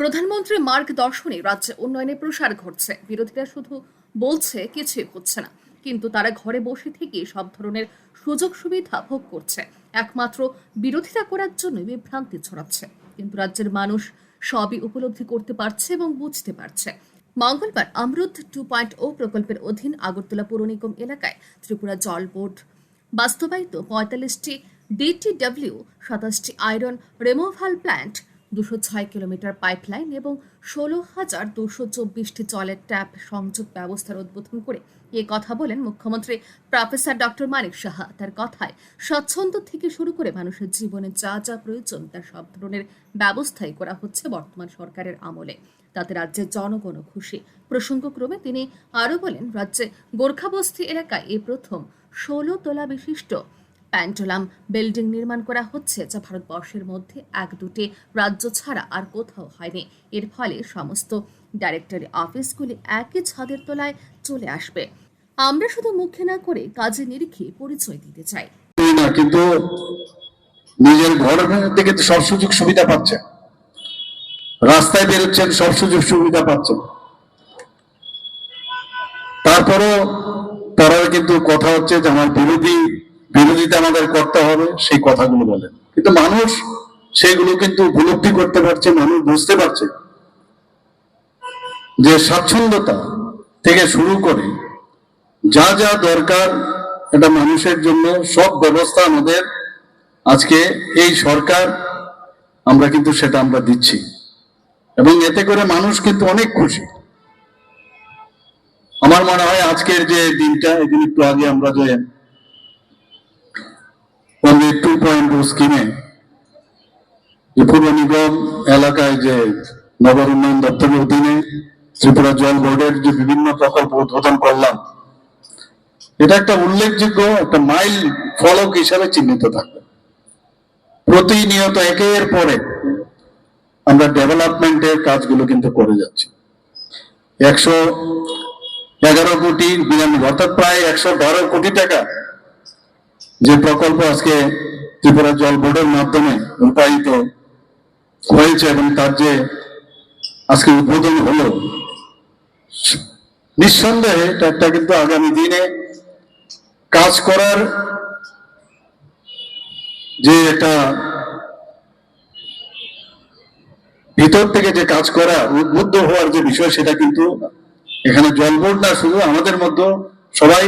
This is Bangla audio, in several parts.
প্রধানমন্ত্রী মার্গ দর্শনে রাজ্যে উন্নয়নের প্রসার ঘটছে। বিরোধীরা শুধু বলছে, কিছুই হচ্ছে না। কিন্তু তারা ঘরে বসে থেকে সব ধরনের সুযোগ সুবিধা ভোগ করছে। একমাত্র বিরোধিতা করার জন্য বিভ্রান্তি ছড়াচ্ছে। কিন্তু রাজ্যের মানুষ সবই উপলব্ধি করতে পারছে এবং বুঝতে পারছে। মঙ্গলবার অমৃত টু পয়েন্ট ও প্রকল্পের অধীন আগরতলা পৌর নিগম এলাকায় ত্রিপুরা জল বোর্ড বাস্তবায়িত পঁয়তাল্লিশটি ডিটিডব্লিউ, সাতাশটি আয়রন রেমোভাল প্ল্যান্ট দুশো ছয় কিলোমিটার পাইপলাইন এবং ষোলো হাজার দুশো চব্বিশটি জলের ট্যাপ সংযোগ ব্যবস্থার উদ্বোধন করে এ কথা বলেন মুখ্যমন্ত্রী প্রফেসর ডক্টর মানিক সাহা। তার কথায়, স্বচ্ছন্দ থেকে শুরু করে মানুষের জীবনে যা যা প্রয়োজন তার সব ধরনের ব্যবস্থাই করা হচ্ছে বর্তমান সরকারের আমলে। তাতে রাজ্যের জনগণও খুশি। প্রসঙ্গক্রমে তিনি আরও বলেন, রাজ্যে গোর্খাবস্তি এলাকায় এ প্রথম ষোলো তোলা বিশিষ্ট প্যান্টোলাম বিল্ডিং নির্মাণ করা হচ্ছে যা ভারতবর্ষের মধ্যে এক দুটি রাজ্য ছাড়া আর কোথাও হয়নি। এর ফলে সমস্ত ডাইরেক্টরি অফিসগুলি একই ছাদের তলায় চলে আসবে। আমরা শুধু মুখে না করে কাজে নিরিখে পরিচয় দিতে চাই। কিন্তু নিজের ঘরের থেকে সব সুযোগ সুবিধা পাচ্ছে। রাস্তায় বেরোচ্ছেন, সব সুযোগ সুবিধা পাচ্ছেন। তারপরও তারা কিন্তু কথা হচ্ছে যে আমার বিরোধী বিরোধিতা আমাদের করতে হবে, সেই কথাগুলো বলেন। কিন্তু মানুষ সেইগুলো কিন্তু উপলব্ধি করতে পারছে, মানুষ বুঝতে পারছে। যে স্বাচ্ছন্দ্যতা থেকে শুরু করে যা যা দরকার এটা মানুষের জন্য, সব ব্যবস্থা আমাদের। আজকে এই সরকার, আমরা কিন্তু সেটা আমরা দিচ্ছি। এবং এতে করে মানুষ কিন্তু অনেক খুশি। আমার মনে হয় আজকের যে দিনটা, এদিন একটু আগে আমরা যে টু পয়েন্ট স্কিমে যে পূর্ব নিগম এলাকায় যে নগর উন্নয়ন দপ্তরের অধীনে ত্রিপুরা জল বোর্ডের যে বিভিন্ন প্রকল্প উদ্বোধন করলাম, এটা একটা উল্লেখযোগ্য, একটা মাইল ফলক হিসাবে চিহ্নিত থাকবে। প্রতিনিয়ত একের পরে আমরা ডেভেলপমেন্টের কাজগুলো কিন্তু করে যাচ্ছি। একশো এগারো কোটি, বিরানব্বই, অর্থাৎ প্রায় একশো বারো কোটি টাকা যে প্রকল্প আজকে ত্রিপুরা জল বোর্ডের মাধ্যমে রূপায়িত হয়েছে এবং তার যে আজকে উদ্বোধন হলো, নিঃসন্দেহে একটা কিন্তু আগামী দিনে কাজ করার যে একটা ভিতর থেকে যে কাজ করা, উদ্বুদ্ধ হওয়ার যে বিষয় সেটা কিন্তু এখানে জল বোর্ড না, শুধু আমাদের মধ্যে সবাই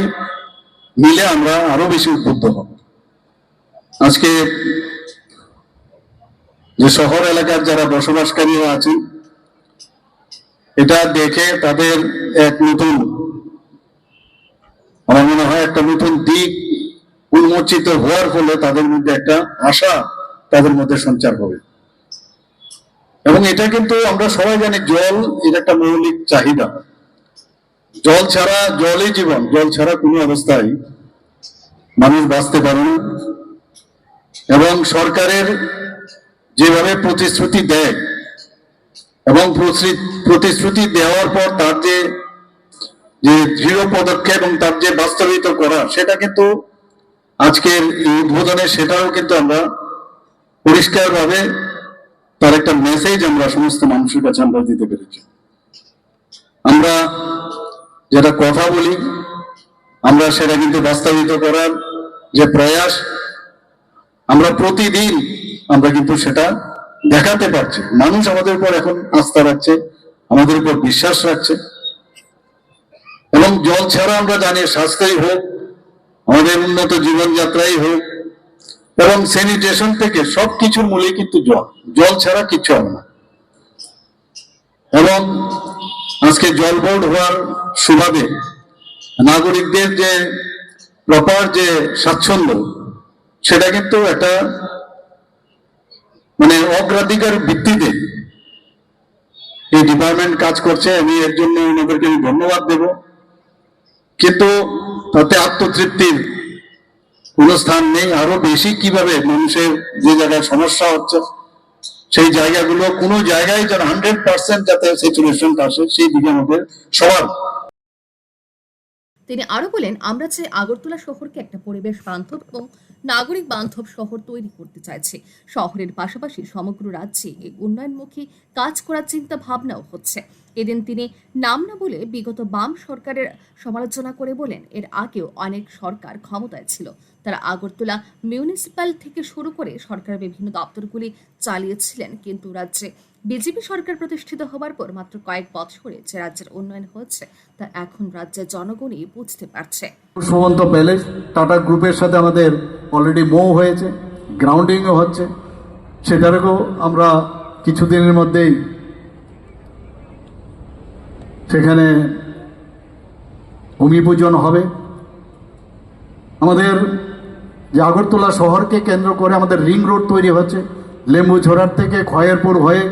মিলে আমরা আরও বেশি উদ্বুদ্ধ হব। আজকে যে শহর এলাকার যারা বসবাসকারীরা আছেন, এটা দেখে তাদের এক নতুন, আমার মনে হয় একটা নতুন দিক উন্মোচিত হওয়ার ফলে তাদের মধ্যে একটা আশা তাদের মধ্যে সঞ্চার হবে। এবং এটা কিন্তু আমরা সবাই জানি, জল এটা একটা মৌলিক চাহিদা। জল ছাড়া জলই জীবন, জল ছাড়া কোনো অবস্থায় মানুষ বাঁচতে পারে না। এবং সরকারের যেভাবে প্রতিশ্রুতি দেয় এবং প্রতিশ্রুতি- দেওয়ার পর তার যে যে দৃঢ় পদক্ষেপ এবং তার যে বাস্তবিত করা, সেটা কিন্তু আজকের এই উদ্বোধনে সেটাও কিন্তু আমরা পরিষ্কারভাবে তার একটা মেসেজ আমরা সমস্ত মানুষের কাছে আমরা দিতে পেরেছি। আমরা যেটা কথা বলি, আমরা সেটা কিন্তু বাস্তবিত করার যে প্রয়াস, আমরা প্রতিদিন আমরা কিন্তু সেটা দেখাতে পারছি। মানুষ আমাদের উপর এখন আস্থা রাখছে, আমাদের উপর বিশ্বাস রাখছে। এবং জল ছাড়া আমরা জানি স্বাস্থ্যই হোক, আমাদের উন্নত জীবনযাত্রাই হোক, এবং স্যানিটেশন থেকে সবকিছুর মূলে কিন্তু জল। জল ছাড়া কিচ্ছু হবে না। এবং আজকে জল বোর্ড হওয়ার সুবাদে নাগরিকদের যে প্রপার যে স্বাচ্ছন্দ্য, সেটা কিন্তু একটা মানে অগ্রাধিকার ভিত্তিতে এই ডিপার্টমেন্ট কাজ করছে। আমি এর জন্য ওনাদেরকে আমি ধন্যবাদ দেব। কিন্তু তাতে আত্মতৃপ্তির কোনো স্থান নেই। আরও বেশি কীভাবে মানুষের যে জায়গায় সমস্যা হচ্ছে সেই জায়গাগুলো, কোনো জায়গায় যেন হান্ড্রেড পার্সেন্ট যাতে সিচুয়েশনটা আসে, সেই দিকে আমাদের সবার। তিনি আরও বলেন, আমরা চাই আগরতলা শহরকে একটা পরিবেশ বান্ধব এবং নাগরিক বান্ধব শহর তৈরি করতে চাইছি। শহরের পাশাপাশি সমগ্র রাজ্যে এই উন্নয়নমুখী কাজ করার চিন্তা ভাবনাও হচ্ছে। এদিন তিনি নাম না বলে বিগত বাম সরকারের সমালোচনা করে বলেন, এর আগেও অনেক সরকার ক্ষমতায় ছিল। তারা আগরতলা মিউনিসিপ্যাল থেকে শুরু করে সরকারের বিভিন্ন দপ্তরগুলি চালিয়েছিলেন কিন্তু রাজ্যে বিজেপি সরকার প্রতিষ্ঠিত হবার পর মাত্র কয়েক বছরে যে রাজ্যের উন্নয়ন হচ্ছে তা এখন রাজ্যের জনগণই বুঝতে পারছে। সুমন্ত প্যালেস, টাটা গ্রুপের সাথে আমাদের অলরেডি মৌ হয়েছে গ্রাউন্ডিংও হচ্ছে। সেটারও আমরা কিছুদিনের মধ্যেই সেখানে ভূমি পূজন হবে। আমাদের যে আগরতলা শহরকে কেন্দ্র করে আমাদের রিং রোড তৈরি হচ্ছে। লেম্বু ঝোড়ার থেকে খয়েরপুর হয়ে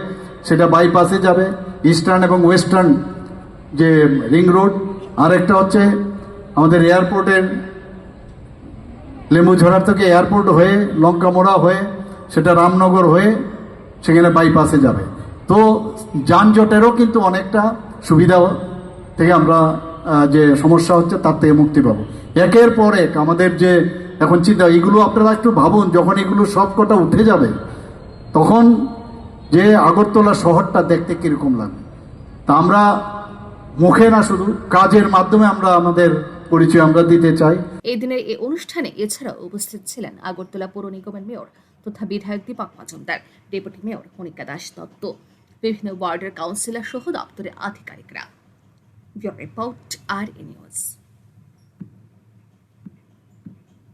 সেটা বাইপাসে যাবে। ইস্টার্ন এবং ওয়েস্টার্ন যে রিং রোড, আরেকটা হচ্ছে আমাদের এয়ারপোর্টের লেম্বুঝড়ার থেকে এয়ারপোর্ট হয়ে লঙ্কামোড়া হয়ে সেটা রামনগর হয়ে সেখানে বাইপাসে যাবে। তো যানজটেরও কিন্তু অনেকটা সুবিধা থেকে আমরা যে সমস্যা হচ্ছে তার থেকে মুক্তি পাবো। একের পর এক আমাদের যে এখন চিন্তা, এগুলো আপনারা একটু ভাবুন, যখন এগুলো সব কটা উঠে যাবে, তখন যে আগরতলা শহরটা দেখতে কীরকম লাগবে? তা আমরা মুখে না শুধু, কাজের মাধ্যমে আমরা আমাদের পরিচয় আমরা দিতে চাই। এই দিনের এই অনুষ্ঠানে এছাড়াও উপস্থিত ছিলেন আগরতলা পৌর নিগমের মেয়র তথা বিধায়ক দীপক মজুমদার, ডেপুটি মেয়র মনিকা দাস দত্ত, বিভিন্ন ওয়ার্ডের কাউন্সিলর সহ দপ্তরের আধিকারিকরা। রিপোর্ট, আর নিউজ।